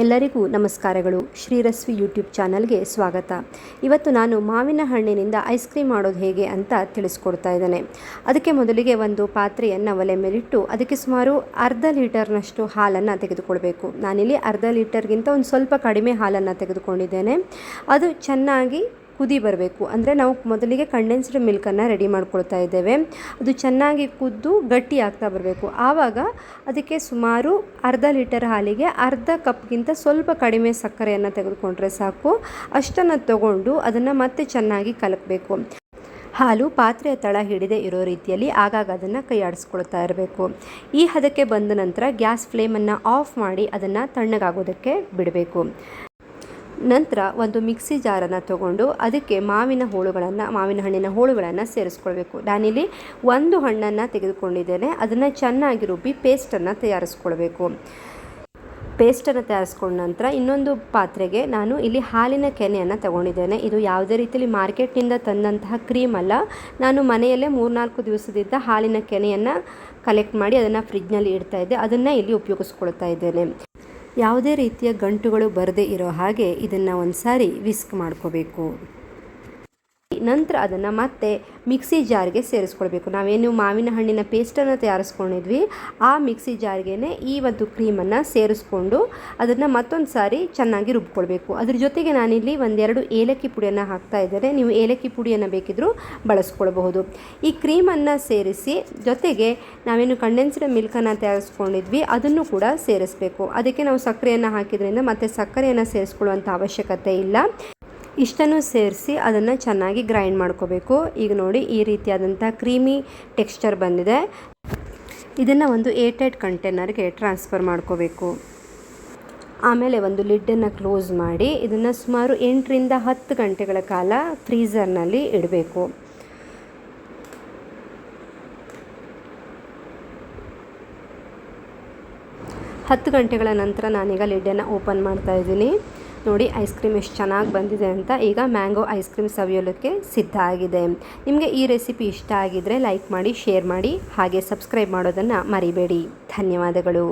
ಎಲ್ಲರಿಗೂ ನಮಸ್ಕಾರಗಳು. ಶ್ರೀರಸ್ವಿ ಯೂಟ್ಯೂಬ್ ಚಾನಲ್ಗೆ ಸ್ವಾಗತ. ಇವತ್ತು ನಾನು ಮಾವಿನ ಹಣ್ಣಿನಿಂದ ಐಸ್ ಕ್ರೀಮ್ ಮಾಡೋದು ಹೇಗೆ ಅಂತ ತಿಳಿಸ್ಕೊಡ್ತಾ ಇದ್ದೇನೆ. ಅದಕ್ಕೆ ಮೊದಲಿಗೆ ಒಂದು ಪಾತ್ರೆಯನ್ನು ಒಲೆ ಮೇಲಿಟ್ಟು ಅದಕ್ಕೆ ಸುಮಾರು ಅರ್ಧ ಲೀಟರ್ನಷ್ಟು ಹಾಲನ್ನು ತೆಗೆದುಕೊಳ್ಬೇಕು. ನಾನಿಲ್ಲಿ ಅರ್ಧ ಲೀಟರ್ಗಿಂತ ಒಂದು ಸ್ವಲ್ಪ ಕಡಿಮೆ ಹಾಲನ್ನು ತೆಗೆದುಕೊಂಡಿದ್ದೇನೆ. ಅದು ಚೆನ್ನಾಗಿ ಕುದಿ ಬರಬೇಕು. ಅಂದರೆ ನಾವು ಮೊದಲಿಗೆ ಕಂಡೆನ್ಸ್ಡ್ ಮಿಲ್ಕನ್ನು ರೆಡಿ ಮಾಡ್ಕೊಳ್ತಾ ಇದ್ದೇವೆ. ಅದು ಚೆನ್ನಾಗಿ ಕುದ್ದು ಗಟ್ಟಿ ಆಗ್ತಾ ಬರಬೇಕು. ಆವಾಗ ಅದಕ್ಕೆ ಸುಮಾರು ಅರ್ಧ ಲೀಟರ್ ಹಾಲಿಗೆ ಅರ್ಧ ಕಪ್ಗಿಂತ ಸ್ವಲ್ಪ ಕಡಿಮೆ ಸಕ್ಕರೆಯನ್ನು ತೆಗೆದುಕೊಂಡ್ರೆ ಸಾಕು. ಅಷ್ಟನ್ನು ತಗೊಂಡು ಅದನ್ನು ಮತ್ತೆ ಚೆನ್ನಾಗಿ ಕಲಕಬೇಕು. ಹಾಲು ಪಾತ್ರೆಯ ತಳ ಹಿಡಿದೇ ಇರೋ ರೀತಿಯಲ್ಲಿ ಆಗಾಗ ಅದನ್ನು ಕೈ ಆಡಿಸ್ಕೊಳ್ತಾ ಇರಬೇಕು. ಈ ಹದಕ್ಕೆ ಬಂದ ನಂತರ ಗ್ಯಾಸ್ ಫ್ಲೇಮನ್ನು ಆಫ್ ಮಾಡಿ ಅದನ್ನು ತಣ್ಣಗಾಗೋದಕ್ಕೆ ಬಿಡಬೇಕು. ನಂತರ ಒಂದು ಮಿಕ್ಸಿ ಜಾರನ್ನು ತಗೊಂಡು ಅದಕ್ಕೆ ಮಾವಿನ ಹೋಳುಗಳನ್ನು, ಮಾವಿನ ಹಣ್ಣಿನ ಹೋಳುಗಳನ್ನು ಸೇರಿಸ್ಕೊಳ್ಬೇಕು. ನಾನಿಲ್ಲಿ ಒಂದು ಹಣ್ಣನ್ನು ತೆಗೆದುಕೊಂಡಿದ್ದೇನೆ. ಅದನ್ನು ಚೆನ್ನಾಗಿ ರುಬ್ಬಿ ಪೇಸ್ಟನ್ನು ತಯಾರಿಸ್ಕೊಳ್ಬೇಕು. ಪೇಸ್ಟನ್ನು ತಯಾರಿಸ್ಕೊಂಡ ನಂತರ ಇನ್ನೊಂದು ಪಾತ್ರೆಗೆ ನಾನು ಇಲ್ಲಿ ಹಾಲಿನ ಕೆನೆಯನ್ನು ತಗೊಂಡಿದ್ದೇನೆ. ಇದು ಯಾವುದೇ ರೀತಿಯಲ್ಲಿ ಮಾರ್ಕೆಟ್ನಿಂದ ತಂದಂತಹ ಕ್ರೀಮ್ ಅಲ್ಲ. ನಾನು ಮನೆಯಲ್ಲೇ ಮೂರ್ನಾಲ್ಕು ದಿವಸದಿಂದ ಹಾಲಿನ ಕೆನೆಯನ್ನು ಕಲೆಕ್ಟ್ ಮಾಡಿ ಅದನ್ನು ಫ್ರಿಜ್ನಲ್ಲಿ ಇಡ್ತಾ ಇದ್ದೆ. ಅದನ್ನು ಇಲ್ಲಿ ಉಪಯೋಗಿಸ್ಕೊಳ್ತಾ ಇದ್ದೇನೆ. ಯಾವುದೇ ರೀತಿಯ ಗಂಟುಗಳು ಬರದೇ ಇರೋ ಹಾಗೆ ಇದನ್ನು ಒಂದು ಸಾರಿ ವಿಸ್ಕ್ ಮಾಡ್ಕೋಬೇಕು. ನಂತರ ಅದನ್ನು ಮತ್ತೆ ಮಿಕ್ಸಿ ಜಾರ್ಗೆ ಸೇರಿಸ್ಕೊಳ್ಬೇಕು. ನಾವೇನು ಮಾವಿನ ಹಣ್ಣಿನ ಪೇಸ್ಟನ್ನು ತಯಾರಿಸ್ಕೊಂಡಿದ್ವಿ, ಆ ಮಿಕ್ಸಿ ಜಾರ್ಗೆ ಈ ಒಂದು ಕ್ರೀಮನ್ನು ಸೇರಿಸ್ಕೊಂಡು ಅದನ್ನು ಮತ್ತೊಂದು ಸಾರಿ ಚೆನ್ನಾಗಿ ರುಬ್ಕೊಳ್ಬೇಕು. ಅದ್ರ ಜೊತೆಗೆ ನಾನಿಲ್ಲಿ ಒಂದೆರಡು ಏಲಕ್ಕಿ ಪುಡಿಯನ್ನು ಹಾಕ್ತಾ ಇದ್ದೇನೆ. ನೀವು ಏಲಕ್ಕಿ ಪುಡಿಯನ್ನು ಬೇಕಿದ್ದರೂ ಬಳಸ್ಕೊಳ್ಬಹುದು. ಈ ಕ್ರೀಮನ್ನು ಸೇರಿಸಿ ಜೊತೆಗೆ ನಾವೇನು ಕಂಡೆನ್ಸ್ಡ್ ಮಿಲ್ಕನ್ನು ತಯಾರಿಸ್ಕೊಂಡಿದ್ವಿ, ಅದನ್ನು ಕೂಡ ಸೇರಿಸಬೇಕು. ಅದಕ್ಕೆ ನಾವು ಸಕ್ಕರೆಯನ್ನು ಹಾಕಿದ್ರಿಂದ ಮತ್ತೆ ಸಕ್ಕರೆಯನ್ನು ಸೇರಿಸ್ಕೊಳ್ಳುವಂಥ ಅವಶ್ಯಕತೆ ಇಲ್ಲ. ಇಷ್ಟನ್ನು ಸೇರಿಸಿ ಅದನ್ನು ಚೆನ್ನಾಗಿ ಗ್ರೈಂಡ್ ಮಾಡ್ಕೋಬೇಕು. ಈಗ ನೋಡಿ ಈ ರೀತಿಯಾದಂಥ ಕ್ರೀಮಿ ಟೆಕ್ಸ್ಚರ್ ಬಂದಿದೆ. ಇದನ್ನು ಒಂದು ಏಟೆಡ್ ಕಂಟೈನರ್ಗೆ ಟ್ರಾನ್ಸ್ಫರ್ ಮಾಡ್ಕೋಬೇಕು. ಆಮೇಲೆ ಒಂದು ಲಿಡ್ಡನ್ನು ಕ್ಲೋಸ್ ಮಾಡಿ ಇದನ್ನು ಸುಮಾರು ಎಂಟರಿಂದ ಹತ್ತು ಗಂಟೆಗಳ ಕಾಲ ಫ್ರೀಝರ್ನಲ್ಲಿ ಇಡಬೇಕು. ಹತ್ತು ಗಂಟೆಗಳ ನಂತರ ನಾನೀಗ ಲಿಡ್ಡನ್ನು ಓಪನ್ ಮಾಡ್ತಾ ಇದ್ದೀನಿ. ನೋಡಿ, ಐಸ್ ಕ್ರೀಮ್ ಎಷ್ಟು ಚೆನ್ನಾಗಿ ಬಂದಿದೆ ಅಂತ ಈಗ ಮ್ಯಾಂಗೋ ಐಸ್ ಕ್ರೀಮ್ ಸವಿಯೋಲಕ್ಕೆ ಸಿದ್ಧ ಆಗಿದೆ. ನಿಮಗೆ ಈ ರೆಸಿಪಿ ಇಷ್ಟ ಆಗಿದ್ದರೆ ಲೈಕ್ ಮಾಡಿ, ಶೇರ್ ಮಾಡಿ, ಹಾಗೆ ಸಬ್ಸ್ಕ್ರೈಬ್ ಮಾಡೋದನ್ನು ಮರಿಬೇಡಿ. ಧನ್ಯವಾದಗಳು.